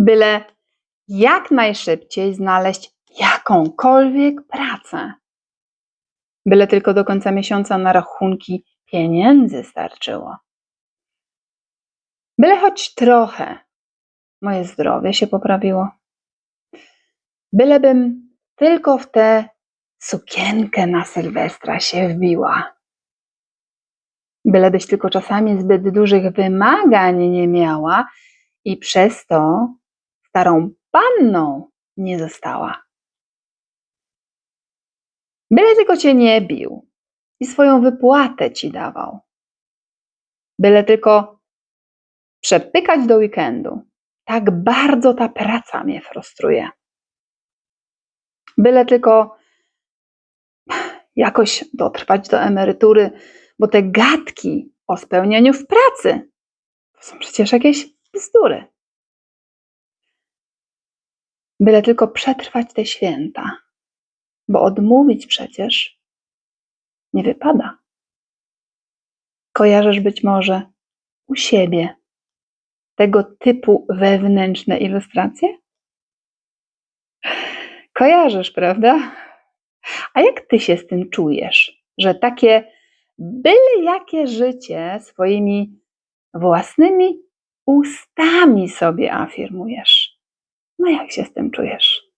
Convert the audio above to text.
byle jak najszybciej znaleźć jakąkolwiek pracę. Byle tylko do końca miesiąca na rachunki pieniędzy starczyło. Byle choć trochę moje zdrowie się poprawiło. Bylebym tylko w tę sukienkę na Sylwestra się wbiła. Bylebyś tylko czasami zbyt dużych wymagań nie miała i przez to starą panną nie została. Byle tylko cię nie bił i swoją wypłatę ci dawał. Byle tylko przepykać do weekendu. Tak bardzo ta praca mnie frustruje. Byle tylko jakoś dotrwać do emerytury, bo te gadki o spełnieniu w pracy to są przecież jakieś bzdury. Byle tylko przetrwać te święta, bo odmówić przecież nie wypada. Kojarzysz być może u siebie tego typu wewnętrzne ilustracje? Kojarzysz, prawda? A jak ty się z tym czujesz, że takie byle jakie życie swoimi własnymi ustami sobie afirmujesz? No jak się z tym czujesz?